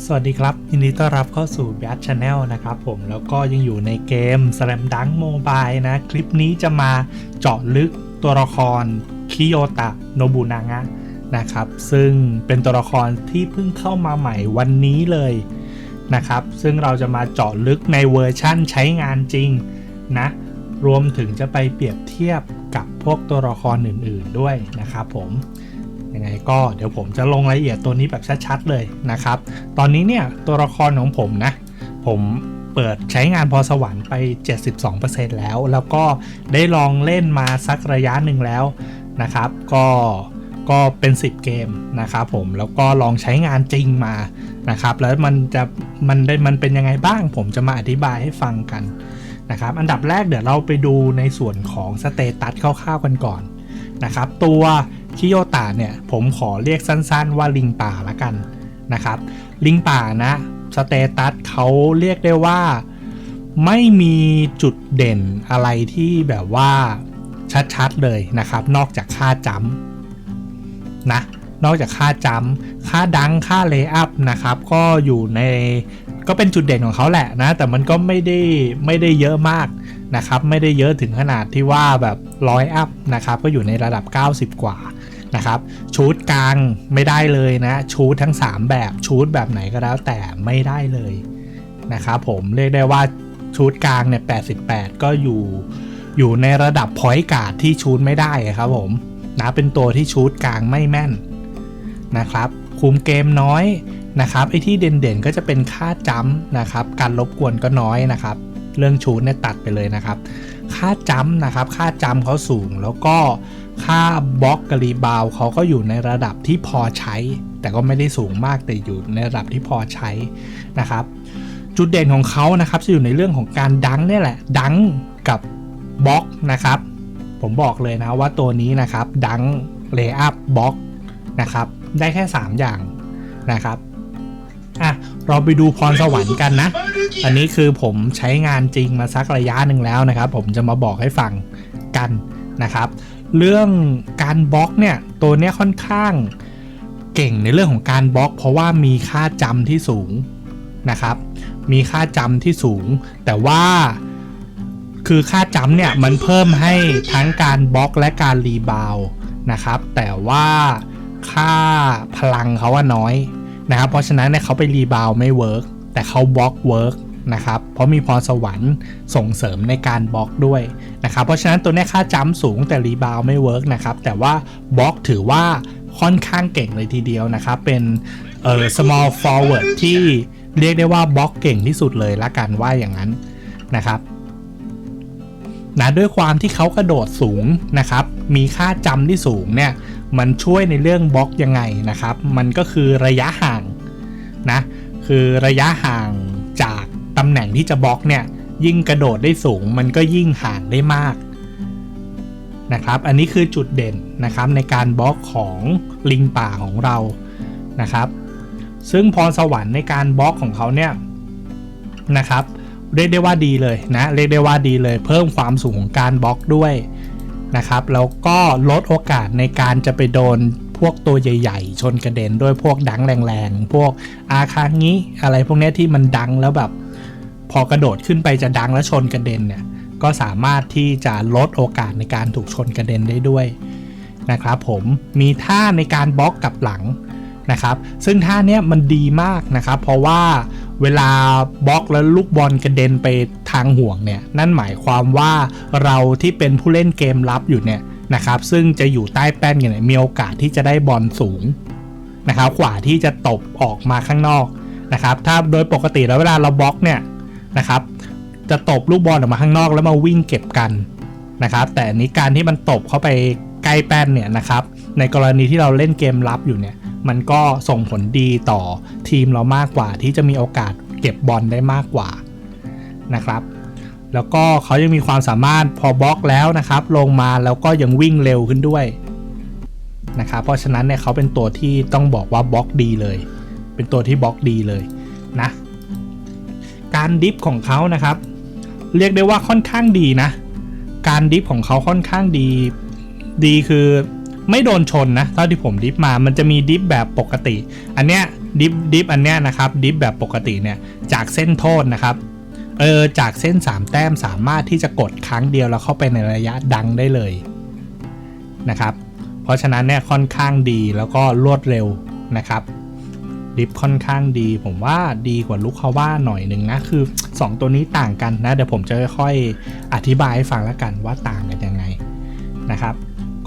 สวัสดีครับ ยินดีต้อนรับเข้าสู่ b บ a t Channel นะครับผมแล้วก็ยังอยู่ในเกม Slam Dunk Mobile นะ คลิปนี้จะมาเจาะลึกตัวละครคิโยตะโนบุนางะนะครับ ซึ่งเป็นตัวละครที่เพิ่งเข้ามาใหม่วันนี้เลยนะครับ ซึ่งเราจะมาเจาะลึกในเวอร์ชั่นใช้งานจริงนะ รวมถึงจะไปเปรียบเทียบกับพวกตัวละครอื่น ๆด้วยนะครับผม ยังไงก็เดี๋ยวผมจะลงรายละเอียดตัวนี้แบบชัดๆเลยนะครับ ตอนนี้เนี่ยตัวละครของผมนะ ผมเปิดใช้งานพอสวรรค์ไป 72%แล้ว แล้วก็ได้ลองเล่นมาสักระยะหนึ่งแล้วนะครับ ก็ก็เป็น 10 เกมนะครับผมแล้วก็ลองใช้งานจริงมานะครับ แล้วมันจะมันได้มันเป็นยังไงบ้าง ผมจะมาอธิบายให้ฟังกันนะครับ อันดับแรกเดี๋ยวเราไปดูในส่วนของสเตตัสคร่าวๆกันก่อน นะครับ ตัวคิโยตะเนี่ยผมขอเรียกสั้นๆว่าลิงป่าละกันนะครับ ลิงป่านะสเตตัสเขาเรียกได้ว่าไม่มีจุดเด่นอะไรที่แบบว่าชัดๆเลยนะครับ นอกจากค่าจำนะนอกจากค่าจำค่าดังค่าเลย์อัพนะครับ ก็อยู่ในก็เป็นจุดเด่นของเขาแหละนะ แต่มันก็ไม่ได้ไม่ได้เยอะมาก นะครับไม่ได้เยอะถึงขนาดที่ว่าแบบร้อยอัพนะครับก็อยู่ในระดับ 90 กว่านะครับชูดกลางไม่ได้เลยนะชูดทั้ง 3 แบบชูดแบบไหนก็แล้วแต่ไม่ได้เลยนะครับผมเรียกได้ว่าชูดกลางเนี่ย88 ก็อยู่อยู่ในระดับพอยต์การ์ดที่ชูดไม่ได้ครับผมนะเป็นตัวที่ชูดกลางไม่แม่นนะครับคุมเกมน้อยนะครับไอ้ที่เด่นๆก็จะเป็นค่าจัมนะครับการรบกวนก็น้อยนะครับ เรื่องชูดเนี่ยตัดไปเลยนะครับ ค่าจัมนะครับ ค่าจัมเขาสูงแล้วก็ค่าบล็อกกรีบาวเขาก็อยู่ในระดับที่พอใช้ แต่ก็ไม่ได้สูงมากแต่อยู่ในระดับที่พอใช้นะครับ จุดเด่นของเขานะครับจะอยู่ในเรื่องของการดังเนี่ยแหละ ดังกับบล็อกนะครับ ผมบอกเลยนะว่าตัวนี้นะครับ ดังเลย์อัพบล็อกนะครับ ได้แค่ 3 อย่างนะครับ อะเราไปดูพรสวรรค์กันนะ อันนี้คือผมใช้งานจริงมาสักระยะหนึ่งแล้วนะครับ ผมจะมาบอกให้ฟังกันนะครับ เรื่องการบล็อกเนี่ยตัวเนี้ยค่อนข้างเก่งในเรื่องของการบล็อก เพราะว่ามีค่าจำที่สูงนะครับ มีค่าจำที่สูง แต่ว่าคือค่าจำเนี่ยมันเพิ่มให้ทั้งการบล็อกและการรีบาวนะครับ แต่ว่าค่าพลังเขาว่าน้อย นะครับ เพราะฉะนั้นเนี่ยเขาไปรีบาวไม่เวิร์กแต่เขาบล็อกเวิร์กนะครับ เพราะมีพรสวรรค์ส่งเสริมในการบล็อกด้วยนะครับ เพราะฉะนั้นตัวนี้ค่าจัมสูงแต่รีบาวไม่เวิร์กนะครับ แต่ว่าบล็อกถือว่าค่อนข้างเก่งเลยทีเดียวนะครับ เป็นเอ่อ small forward ที่เรียกได้ว่าบล็อกเก่งที่สุดเลยละกันว่าอย่างนั้นนะครับนะด้วยความที่เขากระโดดสูงนะครับ มีค่าจำที่สูงเนี่ย มันช่วยในเรื่องบล็อกยังไงนะครับ มันก็คือระยะห่างนะ คือระยะห่างจากตำแหน่งที่จะบล็อกเนี่ยยิ่งกระโดดได้สูง มันก็ยิ่งห่างได้มากนะครับ อันนี้คือจุดเด่นนะครับในการบล็อกของลิงป่าของเรานะครับ ซึ่งพรสวรรค์ในการบล็อกของเขาเนี่ยนะครับเรียกได้ว่าดีเลยนะเรียกได้ว่าดีเลย เพิ่มความสูงของการบล็อกด้วย นะครับ แล้วก็ลดโอกาสในการจะไปโดนพวกตัวใหญ่ ๆ ชนกระเด็นด้วยพวกดังแรงๆ พวกอาคางี้อะไรพวกนี้ที่มันดังแล้วแบบ พอกระโดดขึ้นไปจะดังแล้วชนกระเด็นเนี่ยก็สามารถที่จะลดโอกาสในการถูกชนกระเด็นได้ด้วยนะครับผมมีท่าในการบล็อกกับหลัง นะครับ ซึ่งท่าเนี้ยมันดีมากนะครับ เพราะว่าเวลาบล็อกแล้วลูกบอลกระเด็นไปทางห่วงเนี่ย นั่นหมายความว่าเราที่เป็นผู้เล่นเกมรับอยู่เนี่ยนะครับ ซึ่งจะอยู่ใต้แป้นเนี่ยมีโอกาสที่จะได้บอลสูงนะครับกว่าที่จะตบออกมาข้างนอกนะครับ ถ้าโดยปกติแล้วเวลาเราบล็อกเนี่ยนะครับ จะตบลูกบอลออกมาข้างนอกแล้วมาวิ่งเก็บกันนะครับ แต่นี้การที่มันตบเข้าไปใกล้แป้นเนี่ยนะครับ ในกรณีที่เราเล่นเกมรับอยู่เนี่ย มันก็ส่งผลดีต่อทีมเรามากกว่า ที่จะมีโอกาสเก็บบอลได้มากกว่านะครับแล้วก็เขายังมีความสามารถพอบล็อกแล้วนะครับ ลงมาแล้วก็ยังวิ่งเร็วขึ้นด้วยนะครับเพราะฉะนั้นเนี่ยเขาเป็นตัวที่ต้องบอกว่าบล็อกดีเลย เป็นตัวที่บล็อกดีเลยนะการดิฟของเขานะครับ เรียกได้ว่าค่อนข้างดีนะ การดิฟของเขาค่อนข้างดีดีคือ ไม่โดนชนนะเท่าที่ผมดิฟมามันจะมีดิฟแบบปกติ อันเนี้ยดิฟดิฟอันเนี้ยนะครับดิฟแบบปกติเนี่ยจากเส้นโทษนะครับเออจากเส้น 3 แต้มสามารถที่จะกดครั้งเดียวแล้วเข้าไปในระยะดังได้เลยนะครับ เพราะฉะนั้นเนี่ยค่อนข้างดีแล้วก็รวดเร็วนะครับดิฟค่อนข้างดี ผมว่าดีกว่าลูกคาว่าหน่อยหนึ่งนะ คือ 2 ตัวนี้ต่างกันนะ เดี๋ยวผมจะค่อยๆอธิบายให้ฟังแล้วกันว่าต่างกันยังไงนะครับ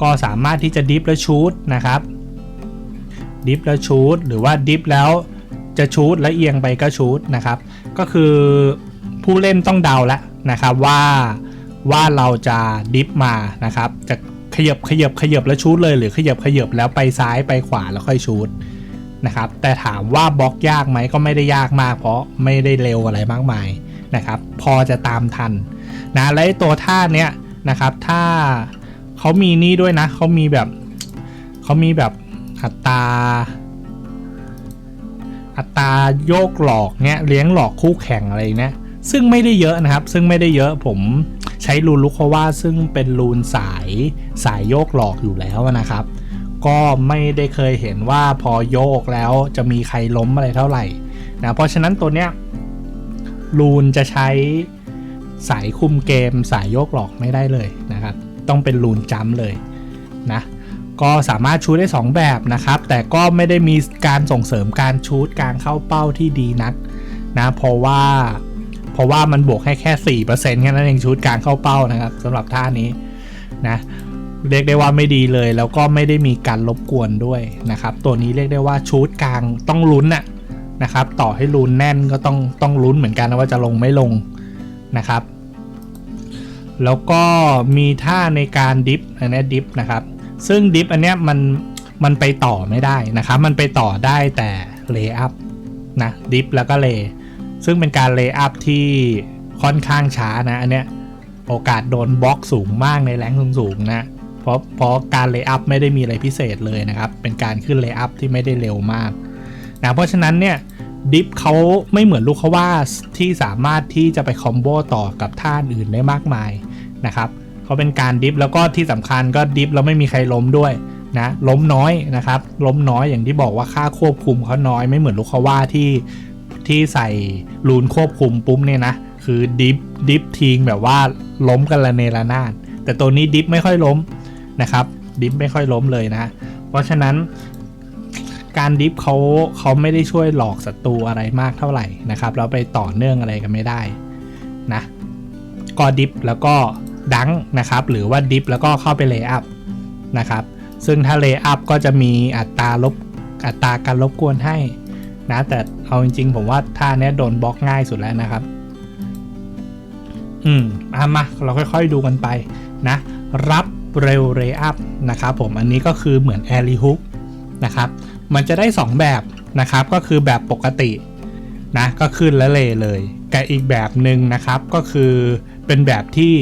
ก็สามารถที่จะดิฟแล้วชูดนะครับดิฟแล้วชูดหรือว่าดิฟแล้วจะชูดแล้วเอียงไปก็ชูดนะครับ ก็คือผู้เล่นต้องเดาแล้วนะครับว่าว่าเราจะดิฟมานะครับ จะขยับขยับขยับแล้วชูดเลยหรือขยับขยับแล้วไปซ้ายไปขวาแล้วค่อยชูดนะครับ แต่ถามว่าบล็อกยากไหมก็ไม่ได้ยากมาก เพราะไม่ได้เร็วอะไรมากมายนะครับ พอจะตามทันนะและตัวท่าเนี้ยนะครับ ถ้า เขามีนี่ด้วยนะ เขามีแบบ เขามีแบบอัตรา อัตราโยกหลอกเนี้ยเลี้ยงหลอกคู่แข่งอะไรเนี้ยซึ่งไม่ได้เยอะนะครับ ซึ่งไม่ได้เยอะผมใช้รูนลูกเขาว่าซึ่งเป็นรูนสายสายโยกหลอกอยู่แล้วนะครับ ก็ไม่ได้เคยเห็นว่าพอโยกแล้วจะมีใครล้มอะไรเท่าไหร่นะเพราะฉะนั้นตัวเนี้ยรูนจะใช้สายคุมเกมสายโยกหลอกไม่ได้เลยนะครับ ต้องเป็นรูนจัมเลยนะก็สามารถชูดได้ 2 แบบนะครับ แต่ก็ไม่ได้มีการส่งเสริมการชูดการเข้าเป้าที่ดีนักนะเพราะว่าเพราะว่ามันบวกให้แค่4%แค่นั้นเองชูดการเข้าเป้านะครับสำหรับท่านี้นะเรียกได้ว่าไม่ดีเลย แล้วก็ไม่ได้มีการรบกวนด้วยนะครับ ตัวนี้เรียกได้ว่าชูดกลางต้องลุ้นน่ะนะครับ ต่อให้ลุ้นแน่นก็ต้องต้องลุ้นเหมือนกันนะว่าจะลงไม่ลงนะครับ แล้วก็มีท่าในการดิฟอันนี้ดิฟนะครับ ซึ่งดิฟอันเนี้ยมันมันไปต่อไม่ได้นะครับ มันไปต่อได้แต่เลย์อัพนะดิฟแล้วก็เลย์ซึ่งเป็นการเลย์อัพที่ค่อนข้างช้านะอันเนี้ยโอกาสโดนบล็อกสูงมากในแรงสูงๆนะเพราะเพราะการเลย์อัพไม่ได้มีอะไรพิเศษเลยนะครับ เป็นการขึ้นเลย์อัพที่ไม่ได้เร็วมากนะเพราะฉะนั้นเนี่ย ดิฟเขาไม่เหมือนลูกเขาว่าที่สามารถที่จะไปคอมโบต่อกับท่าอื่นได้มากมายนะครับเขาเป็นการดิฟแล้วก็ที่สำคัญก็ดิฟแล้วไม่มีใครล้มด้วยนะล้มน้อยนะครับ ล้มน้อยอย่างที่บอกว่าค่าควบคุมเขาน้อยไม่เหมือนลูกเขาว่าที่ที่ใส่รูนควบคุมปุ๊บเนี่ยนะคือดิฟดิฟทิ้งแบบว่าล้มกันละเนระนาดแต่ตัวนี้ดิฟไม่ค่อยล้มนะครับดิฟไม่ค่อยล้มเลยนะ เพราะฉะนั้น การดิฟเขาเขาไม่ได้ช่วยหลอกศัตรูอะไรมากเท่าไหร่นะครับแล้วไปต่อเนื่องอะไรกันไม่ได้นะก็ดิฟแล้วก็ดังนะครับ หรือว่าดิฟแล้วก็เข้าไปเลย์อัพนะครับ ซึ่งถ้าเลย์อัพก็จะมีอัตราลบอัตราการรบกวนให้นะแต่เอาจริงๆ ผมว่าท่านี้โดนบล็อกง่ายสุดแล้วนะครับ อืมอามาเราค่อยๆดูกันไปนะ รับเร็วเรอัพนะครับผมอันนี้ก็คือเหมือนแอรีฮุกนะครับ มันจะได้ 2 แบบนะครับ ก็คือแบบปกตินะก็ขึ้นและเลเลยกับอีกแบบหนึ่งนะครับก็คือเป็นแบบที่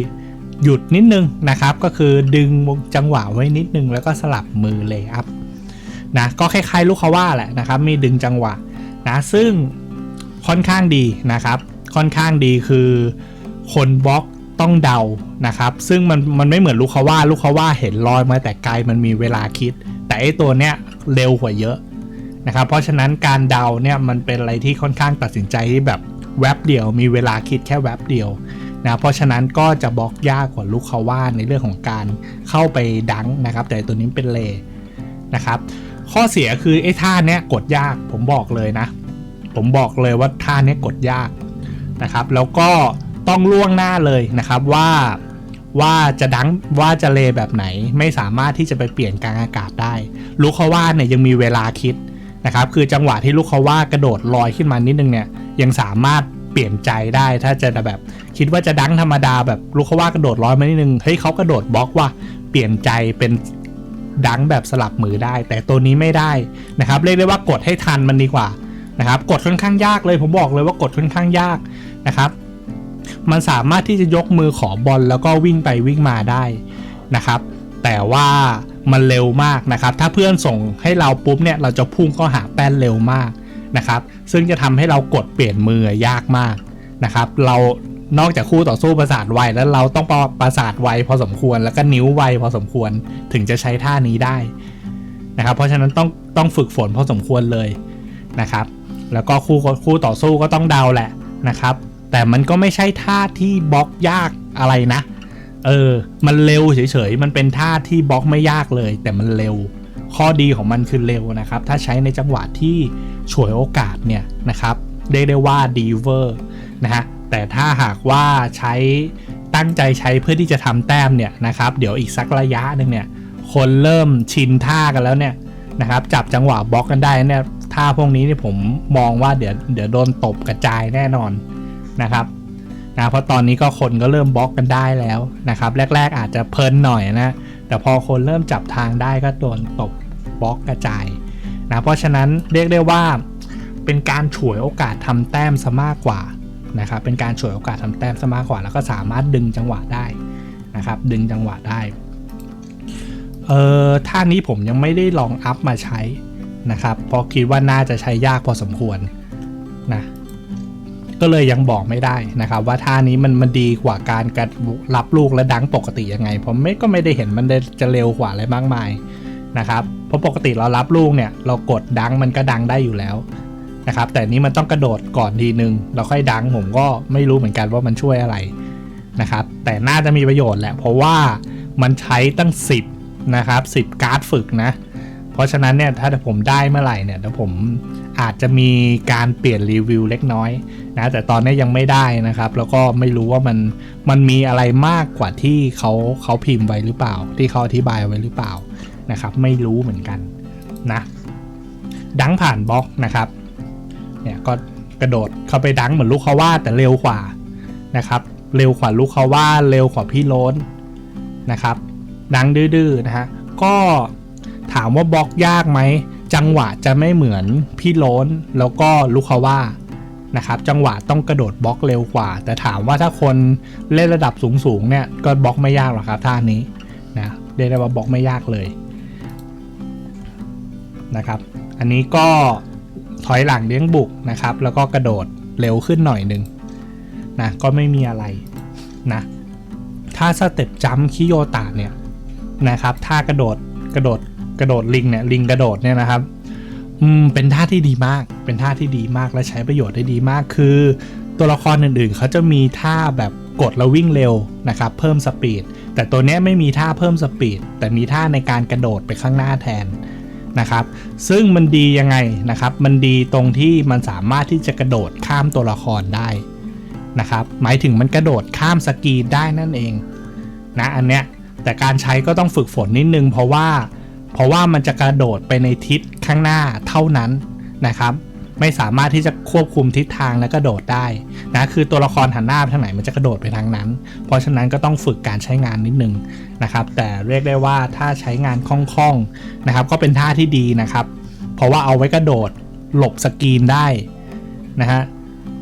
หยุดนิดนึงนะครับ ก็คือดึงจังหวะไว้นิดนึง แล้วก็สลับมือเลย์อัพนะก็คล้ายๆลูกคาว่าแหละนะครับ มีดึงจังหวะนะซึ่งค่อนข้างดีนะครับ ค่อนข้างดีคือคนบล็อกต้องเดานะครับ ซึ่งมันมันไม่เหมือนลูกคาว่าลูกคาว่าเห็นรอยมาแต่ไกลมันมีเวลาคิด แต่ไอตัวเนี้ย เร็วกว่าเยอะนะครับ เพราะฉะนั้นการเดาเนี่ยมันเป็นอะไรที่ค่อนข้างตัดสินใจที่แบบแวบเดียว มีเวลาคิดแค่แวบเดียวนะเพราะฉะนั้นก็จะบล็อกยากกว่าลูกคาว่าในเรื่องของการเข้าไปดังนะครับ แต่ตัวนี้เป็นเลนะครับ ข้อเสียคือไอ้ท่าเนี้ยกดยากผมบอกเลยนะ ผมบอกเลยว่าท่าเนี้ยกดยากนะครับ แล้วก็ต้องล่วงหน้าเลยนะครับว่า ว่าจะดังว่าจะเลแบบไหน ไม่สามารถที่จะไปเปลี่ยนกลางอากาศได้ลูกเขาว่าเนี่ยยังมีเวลาคิดนะครับคือจังหวะที่ลูกเขาว่ากระโดดลอยขึ้นมานิดนึงเนี่ยยังสามารถเปลี่ยนใจได้ถ้าจะแบบคิดว่าจะดังธรรมดาแบบลูกเขาว่ากระโดดรอยมานิดนึงเฮ้ยเขากระโดดบล็อกว่าเปลี่ยนใจเป็นดังแบบสลับมือได้ แต่ตัวนี้ไม่ได้นะครับเรียกได้ว่ากดให้ทันมันดีกว่านะครับกดค่อนข้างยากเลยผมบอกเลยว่ากดค่อนข้างยากนะครับ มันสามารถที่จะยกมือขอบอลแล้วก็วิ่งไปวิ่งมาได้นะครับ แต่ว่ามันเร็วมากนะครับ ถ้าเพื่อนส่งให้เราปุ๊บเนี่ยเราจะพุ่งเข้าหาแป้นเร็วมากนะครับ ซึ่งจะทำให้เรากดเปลี่ยนมือยากมากนะครับ เรานอกจากคู่ต่อสู้ประสาทไวแล้วเราต้องประประสาทไวพอสมควรแล้วก็นิ้วไวพอสมควรถึงจะใช้ท่านี้ได้นะครับ เพราะฉะนั้นต้องต้องฝึกฝนพอสมควรเลยนะครับ แล้วก็คู่คู่ต่อสู้ก็ต้องเดาแหละนะครับ แต่มันก็ไม่ใช่ท่าที่บล็อกยากอะไรนะ เออ มันเร็วเฉยๆ มันเป็นท่าที่บล็อกไม่ยากเลย แต่มันเร็ว ข้อดีของมันคือเร็วนะครับ ถ้าใช้ในจังหวะที่ฉวยโอกาสเนี่ยนะครับเรียกได้ว่าดีเวอร์นะฮะ แต่ถ้าหากว่าใช้ตั้งใจใช้เพื่อที่จะทำแต้มเนี่ยนะครับ เดี๋ยวอีกสักระยะหนึ่งเนี่ย คนเริ่มชินท่ากันแล้วเนี่ยนะครับ จับจังหวะบล็อกกันได้เนี่ยท่าพวกนี้นี่ผมมองว่าเดี๋ยวเดี๋ยวโดนตบกระจายแน่นอน นะครับนะเพราะตอนนี้ก็คนก็เริ่มบล็อกกันได้แล้วนะครับ แรก ๆ อาจจะเพลินหน่อยนะ แต่พอคนเริ่มจับทางได้ก็โดนตบบล็อกกระจายนะเพราะฉะนั้นเรียกได้ว่าเป็นการฉวยโอกาสทำแต้มซะมากกว่านะครับ เป็นการฉวยโอกาสทำแต้มซะมากกว่า แล้วก็สามารถดึงจังหวะได้นะครับ ดึงจังหวะได้เอ่อท่านี้ผมยังไม่ได้ลองอัพมาใช้นะครับเพราะคิดว่าน่าจะใช้ยากพอสมควรนะ ก็เลยยังบอกไม่ได้นะครับ ว่าท่านี้มันมันดีกว่าการกัดรับลูกและดังปกติยังไง ผมไม่ก็ไม่ได้เห็นมันจะเร็วกว่าอะไรมากมายนะครับเพราะปกติเรารับลูกเนี่ยเรากดดังมันก็ดังได้อยู่แล้วนะครับแต่นี้มันต้องกระโดดก่อนทีนึงเราค่อยดังผมก็ไม่รู้เหมือนกันว่ามันช่วยอะไรนะครับแต่น่าจะมีประโยชน์แหละเพราะว่ามันใช้ตั้ง 10นะครับ10 การ์ดฝึกนะ เพราะฉะนั้นเนี่ยถ้าผมได้เมื่อไหร่เนี่ยเดี๋ยวผมอาจจะมีการเปลี่ยนรีวิวเล็กน้อยนะแต่ตอนนี้ยังไม่ได้นะครับ แล้วก็ไม่รู้ว่ามันมันมีอะไรมากกว่าที่เขาเขาพิมพ์ไว้หรือเปล่า ที่เขาอธิบายไว้หรือเปล่านะครับ ไม่รู้เหมือนกันนะดังผ่านบล็อกนะครับเนี่ยก็กระโดดเข้าไปดังเหมือนลูกเขาว่าแต่เร็วกว่านะครับ เร็วกว่าลูกเขาว่าเร็วกว่าพี่โล้นนะครับ ดังดื้อๆนะฮะก็ถามว่าบล็อกยากไหม จังหวะจะไม่เหมือนพี่โล้นแล้วก็ลูกเขาว่านะครับจังหวะต้องกระโดดบล็อกเร็วกว่า แต่ถามว่าถ้าคนเล่นระดับสูงๆเนี่ยก็บล็อกไม่ยากหรอกครับท่านี้นะเรียกได้ว่าบล็อกไม่ยากเลยนะครับ อันนี้ก็ถอยหลังเลี้ยงบุกนะครับ แล้วก็กระโดดเร็วขึ้นหน่อยหนึ่งนะก็ไม่มีอะไรนะถ้าสเต็ปจัมคิโยตะเนี่ยนะครับ ถ้ากระโดดกระโดด กระโดดลิงเนี่ยลิงกระโดดเนี่ยนะครับอืมเป็นท่าที่ดีมาก เป็นท่าที่ดีมากและใช้ประโยชน์ได้ดีมากคือ ตัวละครอื่นๆเขาจะมีท่าแบบกดแล้ววิ่งเร็วนะครับ เพิ่มสปีดแต่ตัวนี้ไม่มีท่าเพิ่มสปีดแต่มีท่าในการกระโดดไปข้างหน้าแทนนะครับ ซึ่งมันดียังไงนะครับ มันดีตรงที่มันสามารถที่จะกระโดดข้ามตัวละครได้นะครับ หมายถึงมันกระโดดข้ามสกีได้นั่นเองนะอันเนี้ยแต่การใช้ก็ต้องฝึกฝนนิดนึง เพราะว่า เพราะว่ามันจะกระโดดไปในทิศข้างหน้าเท่านั้นนะครับ ไม่สามารถที่จะควบคุมทิศทางและกระโดดได้นะคือตัวละครหันหน้าไปทางไหนมันจะกระโดดไปทางนั้น เพราะฉะนั้นก็ต้องฝึกการใช้งานนิดนึงนะครับ แต่เรียกได้ว่าถ้าใช้งานคล่องๆนะครับ ก็เป็นท่าที่ดีนะครับ เพราะว่าเอาไว้กระโดดหลบสกรีนได้นะฮะ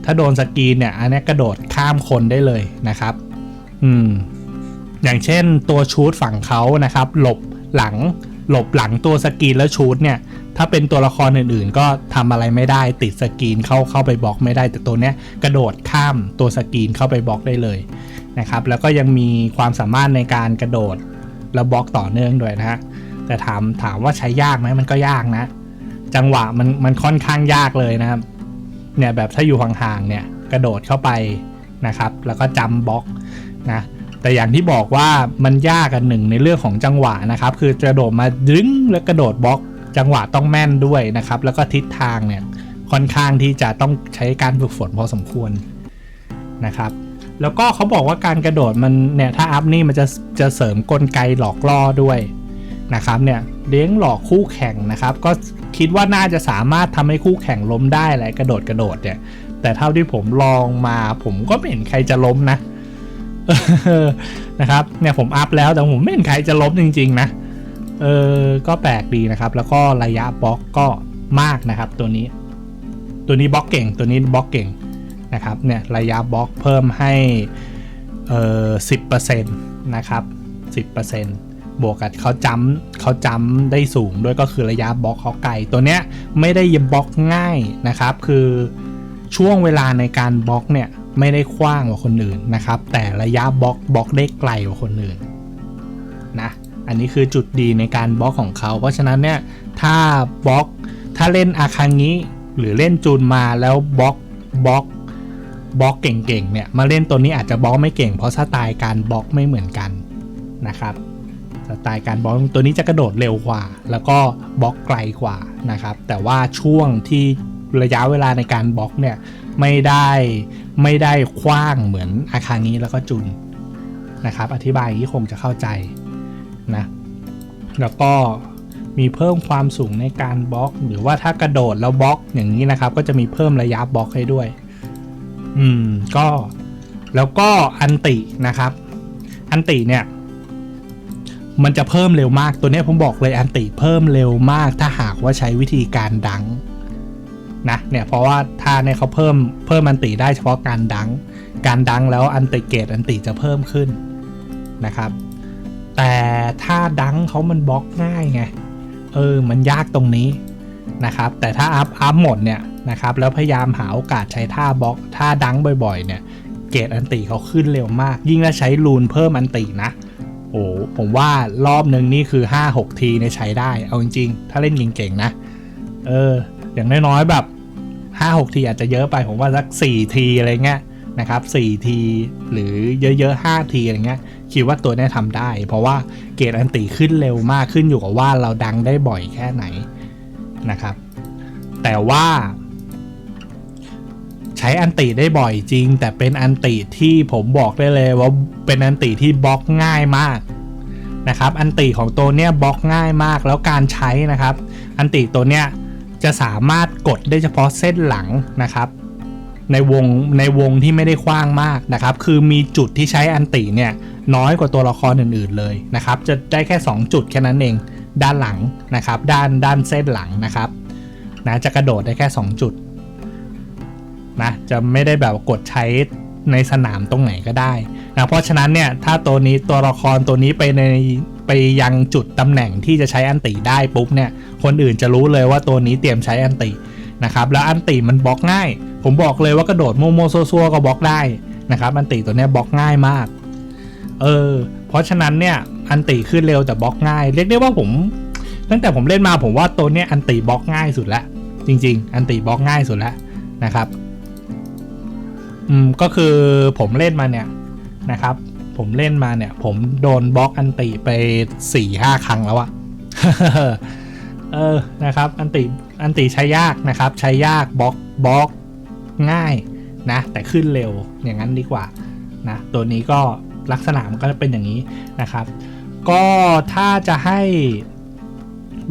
ถ้าโดนสกรีนเนี่ยอันนี้กระโดดข้ามคนได้เลยนะครับ อืมอย่างเช่นตัวชูดฝั่งเขานะครับ หลบหลัง หลบหลังตัวสกรีนแล้วชูดเนี่ย ถ้าเป็นตัวละครอื่นๆ ก็ทำอะไรไม่ได้ติดสกรีนเข้าเข้าไปบล็อกไม่ได้ แต่ตัวเนี้ยกระโดดข้ามตัวสกรีนเข้าไปบล็อกได้เลยนะครับ แล้วก็ยังมีความสามารถในการกระโดดแล้วบล็อกต่อเนื่องด้วยนะฮะแต่ถามถามว่าใช้ยากไหมมันก็ยากนะ จังหวะมันมันค่อนข้างยากเลยนะครับ เนี่ยแบบถ้าอยู่ห่างๆเนี่ยกระโดดเข้าไปนะครับ แล้วก็จำบล็อกนะ แต่อย่างที่บอกว่ามันยากกันหนึ่งในเรื่องของจังหวะนะครับ คือกระโดดมาดึงแล้วกระโดดบล็อก จังหวะต้องแม่นด้วยนะครับ แล้วก็ทิศทางเนี่ยค่อนข้างที่จะต้องใช้การฝึกฝนพอสมควรนะครับแล้วก็เขาบอกว่าการกระโดดมันเนี่ยถ้าอัพนี่มันจะจะเสริมกลไกหลอกล่อด้วยนะครับเนี่ยเลี้ยงหลอกคู่แข่งนะครับ ก็คิดว่าน่าจะสามารถทำให้คู่แข่งล้มได้แหละกระโดดกระโดดเนี่ยแต่เท่าที่ผมลองมาผมก็ไม่เห็นใครจะล้มนะ นะครับเนี่ยผมอัพแล้วแต่ผมไม่เห็นใครจะล้มจริง ๆ นะเออก็แปลกดีนะครับ แล้วก็ระยะบล็อกก็มากนะครับ ตัวนี้ ตัวนี้บล็อกเก่ง ตัวนี้บล็อกเก่งนะครับเนี่ยระยะบล็อกเพิ่มให้เออสิบเปอร์เซ็นต์นะครับสิบเปอร์เซ็นต์บวกกับเขาจำเขาจำได้สูงด้วยก็คือระยะบล็อกเขาไกลตัวเนี้ยไม่ได้ยบล็อกง่ายนะครับ คือช่วงเวลาในการบล็อกเนี่ย ไม่ได้กว้างกว่าคนอื่นนะครับ แต่ระยะบล็อกบล็อกได้ไกลกว่าคนอื่นนะอันนี้คือจุดดีในการบล็อกของเขา เพราะฉะนั้นเนี่ยถ้าบล็อกถ้าเล่นอาคังนี้หรือเล่นจูนมาแล้วบล็อกบล็อกบล็อกเก่งๆเนี่ยมาเล่นตัวนี้อาจจะบล็อกไม่เก่ง เพราะสไตล์การบล็อกไม่เหมือนกันนะครับสไตล์การบล็อกตัวนี้จะกระโดดเร็วกว่า แล้วก็บล็อกไกลกว่านะครับ แต่ว่าช่วงที่ระยะเวลาในการบล็อกเนี่ย ไม่ได้ไม่ได้กว้างเหมือนอาคางี้แล้วก็จุนนะครับ อธิบายอย่างนี้คงจะเข้าใจนะแล้วก็มีเพิ่มความสูงในการบล็อก หรือว่าถ้ากระโดดแล้วบล็อกอย่างนี้นะครับ ก็จะมีเพิ่มระยะบล็อกให้ด้วย อืมก็แล้วก็อันตินะครับ อันติเนี่ยมันจะเพิ่มเร็วมากตัวนี้ผมบอกเลยอันติเพิ่มเร็วมากถ้าหากว่าใช้วิธีการดัง นะเนี่ยเพราะว่าท่าเนี่ยเขาเพิ่มเพิ่มอันติได้เฉพาะการดัง การดังแล้วอันติเกตอันติจะเพิ่มขึ้นนะครับ แต่ถ้าดังเขามันบล็อกง่ายไงเออมันยากตรงนี้นะครับ แต่ถ้าอัพอัพหมดเนี่ยนะครับแล้วพยายามหาโอกาสใช้ท่าบล็อกท่าดังบ่อยๆ เนี่ยเกตอันติเขาขึ้นเร็วมาก ยิ่งถ้าใช้รูนเพิ่มอันตินะโอ้ผมว่ารอบหนึ่งนี่คือ 5-6 ทีในยใช้ได้ เอาจริงๆ ถ้าเล่นเก่งๆ นะ เออ อย่างน้อยๆแบบ5-6ทีอาจจะเยอะไปผมว่าสัก4ทีอะไรเงี้ยนะครับ4ทีหรือเยอะๆ5ทีอะไรเงี้ยคิดว่าตัวนี้ทำได้ เพราะว่าเกรดอันติขึ้นเร็วมากขึ้นอยู่กับว่าเราดังได้บ่อยแค่ไหนนะครับ แต่ว่า ใช้อันติได้บ่อยจริง แต่เป็นอันติที่ผมบอกได้เลยว่าเป็นอันติที่บล็อกง่ายมากนะครับ อันติของตัวเนี้ยบล็อกง่ายมากแล้วการใช้นะครับ อันติตัวเนี้ย จะสามารถกดได้เฉพาะเส้นหลังนะครับ ในวงในวงที่ไม่ได้กว้างมากนะครับ คือมีจุดที่ใช้อันติเนี่ยน้อยกว่าตัวละครอื่นๆเลยนะครับ จะได้แค่ 2 จุดแค่นั้นเอง ด้านหลังนะครับ ด้านด้านเส้นหลังนะครับนะจะกระโดดได้แค่ 2 จุดนะจะไม่ได้แบบกดใช้ในสนามตรงไหนก็ได้นะเพราะฉะนั้นเนี่ยถ้าตัวนี้ตัวละครตัวนี้ไปใน ไปยังจุดตำแหน่งที่จะใช้อันติได้ปุ๊บเนี่ย คนอื่นจะรู้เลยว่าตัวนี้เตรียมใช้อันตินะครับ แล้วอันติมันบล็อกง่าย ผมบอกเลยว่ากระโดดโมโมโซซัวก็บล็อกได้นะครับอันติตัวนี้บล็อกง่ายมากเออเพราะฉะนั้นเนี่ยอันติขึ้นเร็วแต่บล็อกง่าย เรียกได้ว่าผม ตั้งแต่ผมเล่นมาผมว่าตัวเนี้ยอันติบล็อกง่ายสุดแล้วจริง ๆ อันติบล็อกง่ายสุดแล้วนะครับอืมก็คือผมเล่นมาเนี่ยนะครับ ผมเล่นมาเนี่ย ผมโดนบล็อกอันติไป4ี่ห้าครั้งแล้วอะเออนะครับ อันติอันติใช้ยากนะครับ ใช้ยากบล็อกบล็อกง่ายนะ แต่ขึ้นเร็วอย่างนั้นดีกว่านะตัวนี้ก็ลักษณะมันก็จะเป็นอย่างนี้นะครับ ก็ถ้าจะให้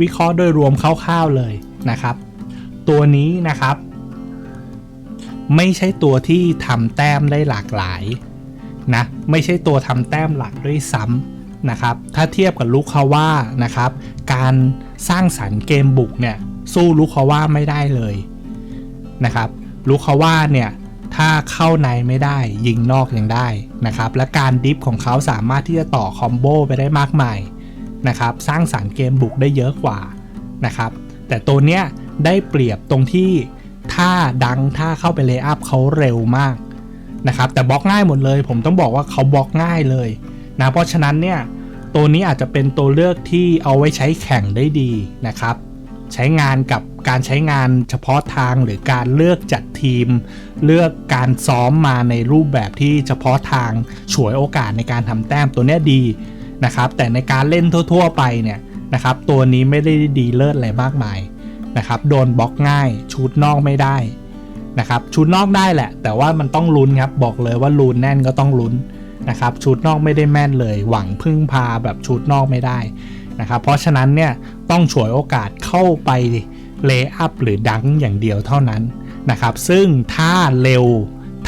วิเคราะห์โดยรวมคร่าวๆเลยนะครับ ตัวนี้นะครับ ไม่ใช่ตัวที่ทำแต้มได้หลากหลาย นะไม่ใช่ตัวทำแต้มหลักด้วยซ้ำนะครับถ้าเทียบกับลูกคาว่านะครับการสร้างสรรค์เกมบุกเนี่ยสู้ลูกคาว่าไม่ได้เลยนะครับลูกคาว่าเนี่ยถ้าเข้าในไม่ได้ยิงนอกยังได้นะครับและการดิฟของเขาสามารถที่จะต่อคอมโบไปได้มากมายนะครับสร้างสรรค์เกมบุกได้เยอะกว่านะครับแต่ตัวเนี้ยได้เปรียบตรงที่ถ้าดังถ้าเข้าไปเลย์อัพเขาเร็วมาก นะครับแต่บล็อกง่ายหมดเลย ผมต้องบอกว่าเขาบล็อกง่ายเลยนะเพราะฉะนั้นเนี่ยตัวนี้อาจจะเป็นตัวเลือกที่เอาไว้ใช้แข่งได้ดีนะครับ ใช้งานกับการใช้งานเฉพาะทางหรือการเลือกจัดทีม เลือกการซ้อมมาในรูปแบบที่เฉพาะทางฉวยโอกาสในการทำแต้มตัวนี้ดีนะครับ แต่ในการเล่นทั่ว ๆ ไปเนี่ยนะครับ ตัวนี้ไม่ได้ดีเลิศอะไรมากมายนะครับ โดนบล็อกง่าย ชูดนอกไม่ได้ นะครับชูดนอกได้แหละ แต่ว่ามันต้องลุ้นครับบอกเลยว่าลูนแน่นก็ต้องลุ้นนะครับชูดนอกไม่ได้แม่นเลย หวังพึ่งพาแบบชูดนอกไม่ได้นะครับเพราะฉะนั้นเนี่ยต้องฉวยโอกาสเข้าไปเลย์อัพหรือดังอย่างเดียวเท่านั้นนะครับซึ่งถ้าเร็ว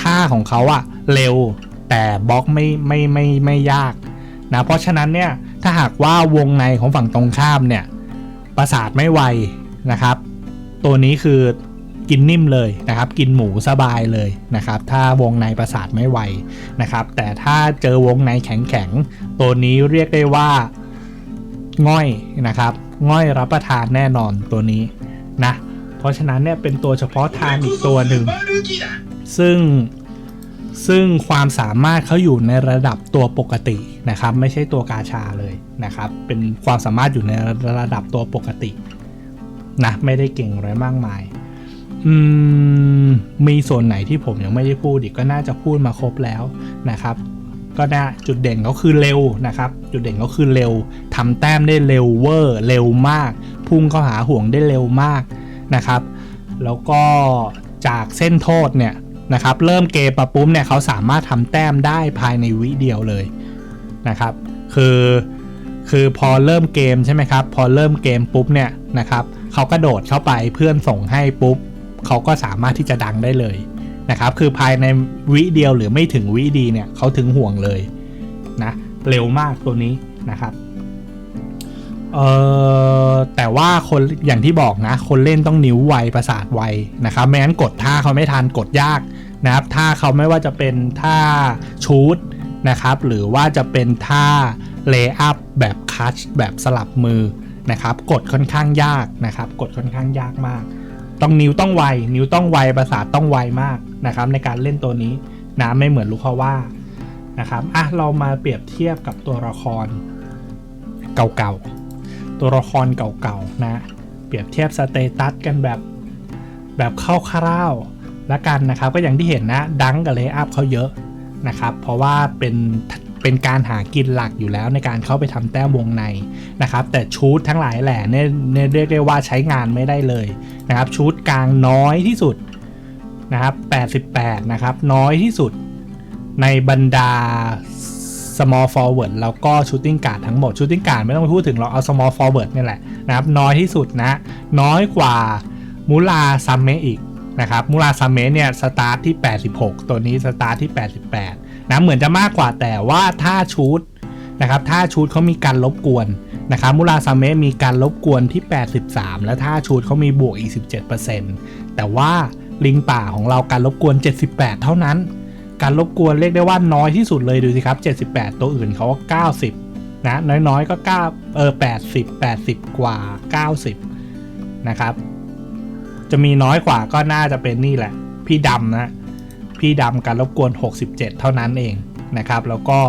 ท่าของเขาอะเร็วแต่บล็อกไม่ไม่ไม่ไม่ยากนะเพราะฉะนั้นเนี่ยถ้าหากว่าวงในของฝั่งตรงข้ามเนี่ยประสาทไม่ไวนะครับ ตัวนี้คือ กินนิ่มเลยนะครับ กินหมูสบายเลยนะครับ ถ้าวงในประสาทไม่ไวนะครับ แต่ถ้าเจอวงในแข็งๆ ตัวนี้เรียกได้ว่าง่อยนะครับง่อยรับประทานแน่นอนตัวนี้นะ เพราะฉะนั้นเนี่ยเป็นตัวเฉพาะทางอีกตัวหนึ่ง ซึ่งซึ่งความสามารถเขาอยู่ในระดับตัวปกตินะครับ ไม่ใช่ตัวกาชาเลยนะครับ เป็นความสามารถอยู่ในระดับตัวปกตินะไม่ได้เก่งอะไรมากมาย อืมมีส่วนไหนที่ผมยังไม่ได้พูดอีกก็น่าจะพูดมาครบแล้วนะครับ ก็น่าจุดเด่นเขาคือเร็วนะครับ จุดเด่นเขาคือเร็วทำแต้มได้เร็วเวอร์เร็วมาก พุ่งเข้าหาห่วงได้เร็วมากนะครับ แล้วก็จากเส้นโทษเนี่ยนะครับ เริ่มเกมป,ปุ๊บเนี่ยเขาสามารถทำแต้มได้ภายในวิเดียวเลยนะครับ คือคือพอเริ่มเกมใช่ไหมครับ พอเริ่มเกมปุ๊บเนี่ยนะครับเขากระโดดเข้าไปเพื่อนส่งให้ปุ๊บ เขาก็สามารถที่จะดังได้เลยนะครับ คือภายในวิเดียวหรือไม่ถึงวิดีเนี่ยเขาถึงห่วงเลยนะเร็วมากตัวนี้นะครับเอ่อแต่ว่าคนอย่างที่บอกนะ คนเล่นต้องนิ้วไวประสาทไวนะครับไม่งั้นกดท่าเขาไม่ทันกดยากนะครับท่าเขาไม่ว่าจะเป็นท่าชูดนะครับ หรือว่าจะเป็นท่าเลย์อัพแบบคัชแบบสลับมือนะครับ กดค่อนข้างยากนะครับ กดค่อนข้างยากมาก ต้องนิ้วต้องไว นิ้วต้องไวประสาทต้องไวมากนะครับ ในการเล่นตัวนี้นะไม่เหมือนลูกเขาว่านะครับอะเรามาเปรียบเทียบกับตัวละครเก่าๆตัวละครเก่าๆนะเปรียบเทียบสเตตัสกันแบบแบบคร่าวๆละกันนะครับ ก็อย่างที่เห็นนะดังกับเลย์อัพเขาเยอะนะครับ เพราะว่าเป็น เป็นการหากินหลักอยู่แล้วในการเข้าไปทำแต้มวงในนะครับแต่ชูดทั้งหลายแหล่เนี่ยเนี่ยเรียกได้ว่าใช้งานไม่ได้เลยนะครับชูดกลางน้อยที่สุดนะครับ88 นะครับ น้อยที่สุดในบรรดา small forward แล้วก็ shooting guard ทั้งหมด shooting guard ไม่ต้องไปพูดถึงเราเอา small forward นี่แหละนะครับ น้อยที่สุดนะ น้อยกว่ามูลาซัมเมอีกนะครับ มูลาซัมเมเนี่ยสตาร์ทที่ 86 ตัวนี้สตาร์ทที่ 88 นะเหมือนจะมากกว่าแต่ว่าถ้าชูดนะครับถ้าชูดเขามีการลบกวนนะครับมูลาซัมเมมีการลบกวนที่ 83 แล้วถ้าชูดเขามีบวกอีก 17%แต่ว่าลิงป่าของเราการลบกวน 78 เท่านั้น การรบกวนเรียกได้ว่าน้อยที่สุดเลยดูสิครับ 78 ตัวอื่นเขาก็ 90 นะ น้อยๆ ก็9เออ80 80 กว่า 90 นะครับ จะมีน้อยกว่าก็น่าจะเป็นนี่แหละ พี่ดำนะ พี่ดำการรบกวน 67 เท่านั้นเองนะครับ แล้วก็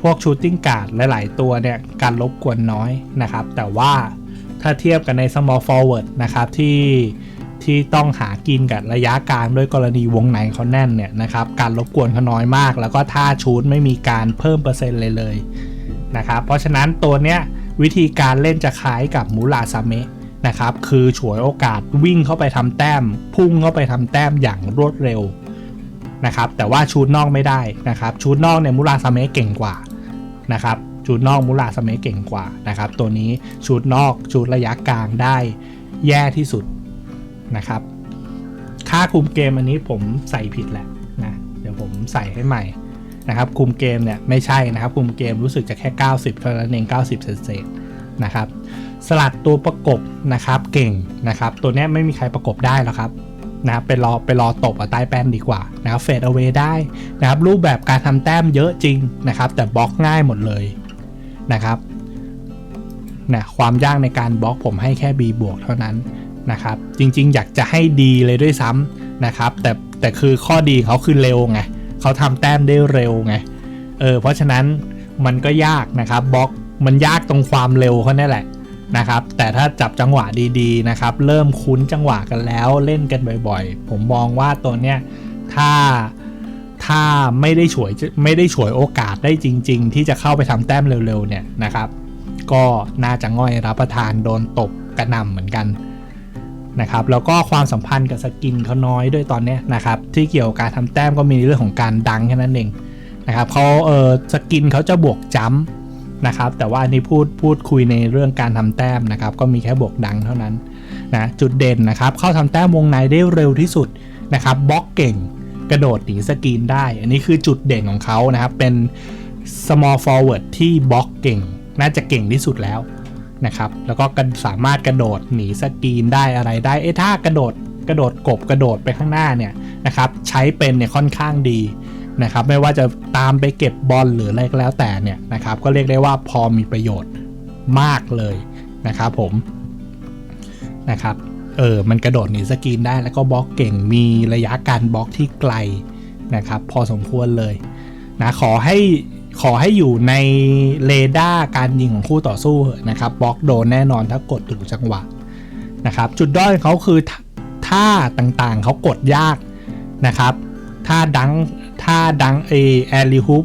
พวกชูตติ้งการ์ดหลาย ๆ ตัวเนี่ยการรบกวนน้อยนะครับ แต่ว่าถ้าเทียบกันใน small forward นะครับที่ที่ต้องหากินกับระยะกลางด้วยกรณีวงในเขาแน่นเนี่ยนะครับ การรบกวนเขาน้อยมาก แล้วก็ท่าชูดไม่มีการเพิ่มเปอร์เซ็นต์เลยเลยนะครับ เพราะฉะนั้นตัวเนี้ยวิธีการเล่นจะคล้ายกับมูลาซาเมะนะครับ คือฉวยโอกาสวิ่งเข้าไปทำแต้ม พุ่งเข้าไปทำแต้มอย่างรวดเร็ว นะครับแต่ว่าชูดนอกไม่ได้นะครับชูดนอกเนี่ยมูลาซาเมะเก่งกว่านะครับชูดนอกมูลาซาเมะเก่งกว่านะครับตัวนี้ชูดนอกชูดระยะกลางได้แย่ที่สุดนะครับ ค่าคุมเกมอันนี้ผมใส่ผิดแหละนะเดี๋ยวผมใส่ให้ใหม่นะครับคุมเกมเนี่ยไม่ใช่นะครับคุมเกมรู้สึกจะแค่ 90 เท่านั้นเอง 90 เศษๆนะครับสลัดตัวประกบนะครับเก่งนะครับ ตัวนี้ไม่มีใครประกบได้แล้วครับ นะไปรอไปรอตบใต้แป้นดีกว่านะครับเฟดเอาไว้ได้นะครับรูปแบบการทำแต้มเยอะจริงนะครับ แต่บล็อกง่ายหมดเลยนะครับนะความยากในการบล็อกผมให้แค่ B บวกเท่านั้นนะครับ จริงๆ อยากจะให้ดีเลยด้วยซ้ำนะครับ แต่แต่คือข้อดีเขาคือเร็วไงเขาทำแต้มได้เร็วไงเออเพราะฉะนั้นมันก็ยากนะครับบล็อกมันยากตรงความเร็วเขาเนี่ยแหละ นะครับ แต่ถ้าจับจังหวะดีๆนะครับ เริ่มคุ้นจังหวะกันแล้วเล่นกันบ่อยๆ ผมมองว่าตัวเนี้ยถ้าถ้าไม่ได้ฉวยไม่ได้ฉวยโอกาสได้จริง ๆ ที่จะเข้าไปทำแต้มเร็วๆเนี่ยนะครับ ก็น่าจะง่อยรับประทานโดนตบกระนำเหมือนกันนะครับแล้วก็ความสัมพันธ์กับสกินเขาน้อยด้วยตอนนี้นะครับที่เกี่ยวกับการทำแต้มก็มีเรื่องของการดังแค่นั้นเองนะครับเขาเออสกินเขาจะบวกจัม นะครับแต่ว่าอันนี้พูดพูดคุยในเรื่องการทำแต้มนะครับก็มีแค่บวกดังเท่านั้นนะจุดเด่นนะครับเข้าทำแต้มวงในได้เร็วที่สุดนะครับบล็อกเก่งกระโดดหนีสกินได้ อันนี้คือจุดเด่นของเขานะครับเป็น small forward ที่บล็อกเก่ง น่าจะเก่งที่สุดแล้วนะครับแล้วก็สามารถกระโดดหนีสกรีนได้อะไรได้เอ้ถ้ากระโดดกระโดดกบกระโดดไปข้างหน้าเนี่ยนะครับใช้เป็นเนี่ยค่อนข้างดี นะครับไม่ว่าจะตามไปเก็บบอลหรืออะไรก็แล้วแต่เนี่ยนะครับก็เรียกได้ว่าพอมีประโยชน์มากเลยนะครับผมนะครับเออมันกระโดดหนีสกรีนได้แล้วก็บล็อกเก่งมีระยะการบล็อกที่ไกลนะครับพอสมควรเลยนะขอให้ขอให้อยู่ในเรดาร์การยิงของคู่ต่อสู้นะครับบล็อกโดนแน่นอนถ้ากดถูกจังหวะนะครับจุดด้อยเขาคือท่าท่าต่างๆเขากดยากนะครับท่าดัง ท่าดังเอแอริฮุบ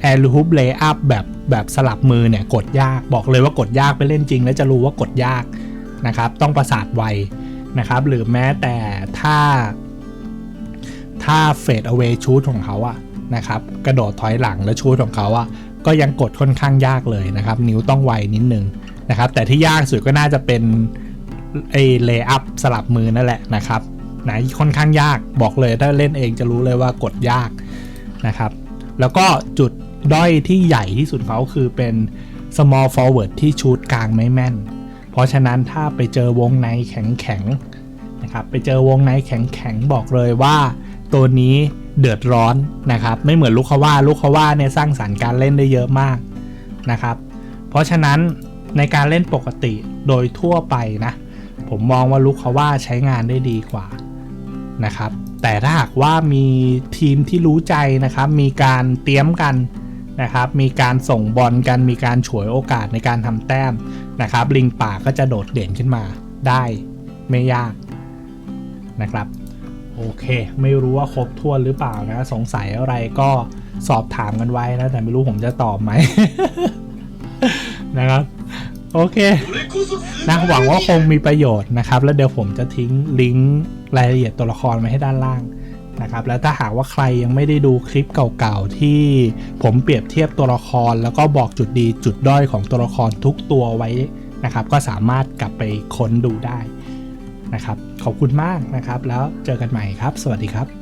แอริฮุบเลย์อัพแบบแบบสลับมือเนี่ยกดยากบอกเลยว่ากดยากไปเล่นจริง แล้วจะรู้ว่ากดยากนะครับ ต้องประสาทไวนะครับ หรือแม้แต่ท่าท่าเฟดเอา a y ชูตของเขาอะนะครับ กระโดดถอยหลังแล้วชูตของเขาอะก็ยังกดค่อนข้างยากเลยนะครับ นิ้วต้องไวนิดนึงนะครับ แต่ที่ยากสุดก็น่าจะเป็นไอเลย์อัพสลับมือนั่นแหละนะครับนะค่อนข้างยากบอกเลยถ้าเล่นเองจะรู้เลยว่ากดยาก นะครับ แล้วก็จุดด้อยที่ใหญ่ที่สุดเขาคือเป็น small forward ที่ชูตกลางไม่แม่น เพราะฉะนั้นถ้าไปเจอวงในแข็งแข็งๆนะครับไปเจอวงในแข็งแข็งๆบอกเลยว่า ตัวนี้เดือดร้อนนะครับ ไม่เหมือนลูกคาว่าลูกคาว่าเนี่ยสร้างสารรค์การเล่นได้เยอะมากนะครับ เพราะฉะนั้นในการเล่นปกติโดยทั่วไปนะ ผมมองว่าลูกคาว่าใช้งานได้ดีกว่านะครับ แต่ถ้าหากว่ามีทีมที่รู้ใจนะครับ มีการเตรียมกันนะครับ มีการส่งบอลกัน มีการฉวยโอกาสในการทำแต้มนะครับ ลิงป่าก็จะโดดเด่นขึ้นมาได้ไม่ยากนะครับ โอเค ไม่รู้ว่าครบถ้วนหรือเปล่านะ สงสัยอะไรก็สอบถามกันไว้นะ แต่ไม่รู้ผมจะตอบไหมนะครับ โอเคนะหวังว่าคงมีประโยชน์นะครับ แล้วเดี๋ยวผมจะทิ้งลิงก์รายละเอียดตัวละครไว้ให้ด้านล่างนะครับแล้วถ้าหากว่าใครยังไม่ได้ดูคลิปเก่าๆ ที่ผมเปรียบเทียบตัวละคร แล้วก็บอกจุดดีจุดด้อยของตัวละครทุกตัวไว้นะครับ ก็สามารถกลับไปค้นดูได้นะครับ ขอบคุณมากนะครับ แล้วเจอกันใหม่ครับ สวัสดีครับ